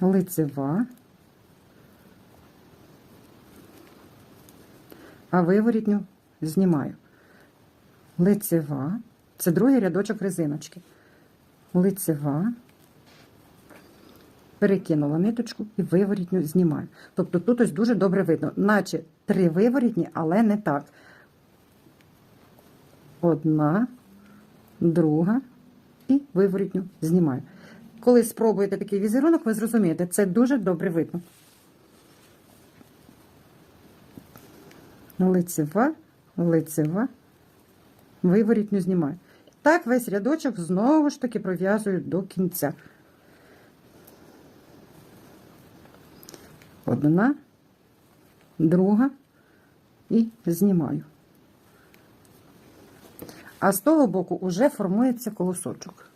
лицева, а виворітню знімаю. Лицева, це другий рядочок резиночки. Лицева, перекинула ниточку і виворітню знімаю. Тобто тут ось дуже добре видно, наче три виворітні, але не так. Одна, друга і виворітню знімаю. Коли спробуєте такий візерунок, ви зрозумієте, це дуже добре видно. Лицева, лицева, виворітню знімаю. Так весь рядочок знову ж таки пров'язую до кінця. Одна, друга і знімаю. А з того боку вже формується колосочок.